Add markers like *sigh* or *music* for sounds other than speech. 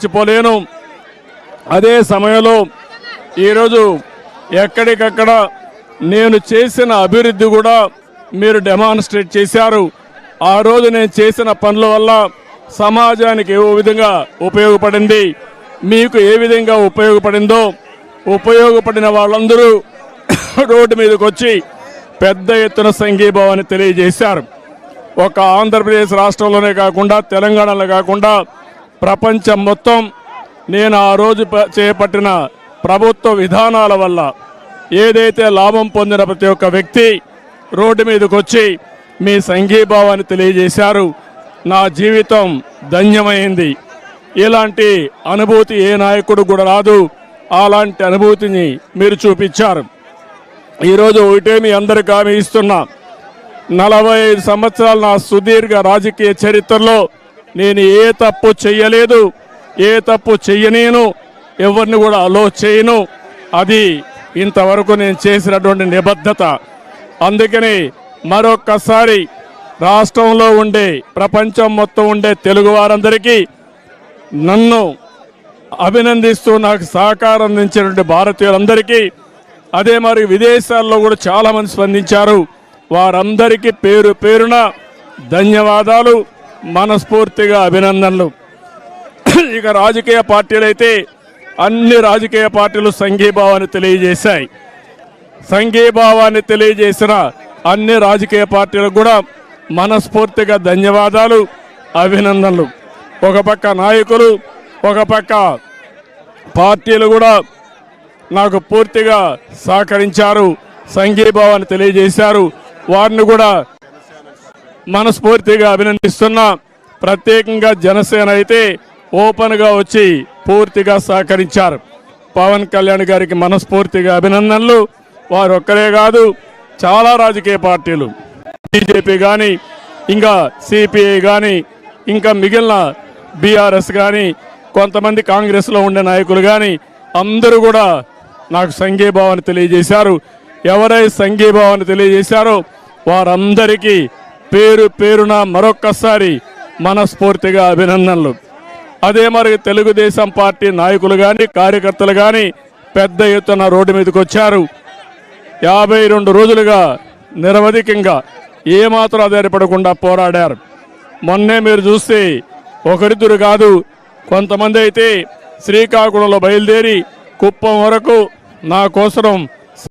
మర్చిపోలేను. అదే సమయంలో ఈరోజు ఎక్కడికక్కడ నేను చేసిన అభివృద్ధి కూడా మీరు డెమాన్స్ట్రేట్ చేశారు. ఆ రోజు నేను చేసిన పనుల వల్ల సమాజానికి ఏ విధంగా ఉపయోగపడింది మీకు ఏ విధంగా ఉపయోగపడిందో ఉపయోగపడిన వాళ్ళందరూ *coughs* రోడ్డు మీదకి వచ్చి పెద్ద ఎత్తున సంఘీభావాన్ని తెలియజేశారు. ఒక ఆంధ్రప్రదేశ్ రాష్ట్రంలోనే కాకుండా తెలంగాణలో కాకుండా ప్రపంచం మొత్తం నేను ఆ రోజు చేపట్టిన ప్రభుత్వ విధానాల వల్ల ఏదైతే లాభం పొందిన ప్రతి ఒక్క వ్యక్తి రోడ్డు మీదకి వచ్చి మీ సంఘీభావాన్ని తెలియజేశారు. నా జీవితం ధన్యమైంది. ఇలాంటి అనుభూతి ఏ నాయకుడు కూడా రాదు. అలాంటి అనుభూతిని మీరు చూపించారు. ఈరోజు ఒకటే మీ అందరికి హామీ ఇస్తున్నా. నలభై ఐదు సంవత్సరాల నా సుదీర్ఘ రాజకీయ చరిత్రలో నేను ఏ తప్పు చెయ్యలేదు ఏ తప్పు చెయ్యనేను ఎవరిని కూడా అలో చేయను. అది ఇంతవరకు నేను చేసినటువంటి నిబద్ధత. అందుకని మరొక్కసారి రాష్ట్రంలో ఉండే ప్రపంచం మొత్తం ఉండే తెలుగు వారందరికీ నన్ను అభినందిస్తూ నాకు సహకారం అందించినటువంటి భారతీయులందరికీ అదే మరి విదేశాల్లో కూడా చాలామంది స్పందించారు. వారందరికీ పేరు పేరున ధన్యవాదాలు. మనస్ఫూర్తిగా అభినందనలు. ఇక రాజకీయ పార్టీలైతే అన్ని రాజకీయ పార్టీలు సంఘీభావాన్ని తెలియజేశాయి. సంఘీభావాన్ని తెలియజేసిన అన్ని రాజకీయ పార్టీలకు కూడా మనస్ఫూర్తిగా ధన్యవాదాలు అభినందనలు. ఒక పక్క నాయకులు ఒక పక్క పార్టీలు కూడా నాకు పూర్తిగా సహకరించారు సంఘీభావాన్ని తెలియజేశారు. వారిని కూడా మనస్ఫూర్తిగా అభినందిస్తున్నా. ప్రత్యేకంగా జనసేన అయితే ఓపెన్గా వచ్చి పూర్తిగా సహకరించారు. పవన్ కళ్యాణ్ గారికి మనస్ఫూర్తిగా అభినందనలు. వారు ఒక్కరే కాదు చాలా రాజకీయ పార్టీలు. బీజేపీ కానీ ఇంకా సిపిఐ కానీ ఇంకా మిగిలిన బీఆర్ఎస్ కానీ కొంతమంది కాంగ్రెస్లో ఉండే నాయకులు కానీ అందరూ కూడా నాకు సంఘీభావాన్ని తెలియజేశారు. ఎవరై సంఘీభావాన్ని తెలియజేశారో వారందరికీ పేరు పేరున మరొక్కసారి మనస్ఫూర్తిగా అభినందనలు. అదే మరి తెలుగుదేశం పార్టీ నాయకులు కానీ కార్యకర్తలు కానీ పెద్ద ఎత్తున రోడ్డు మీదకి వచ్చారు. యాభై రెండు రోజులుగా నిరవధికంగా ఏమాత్రం ఆధారపడకుండా పోరాడారు. మొన్నే మీరు చూస్తే ఒకరిద్దరు కాదు కొంతమంది అయితే శ్రీకాకుళంలో బయలుదేరి కుప్పం వరకు నా కోసం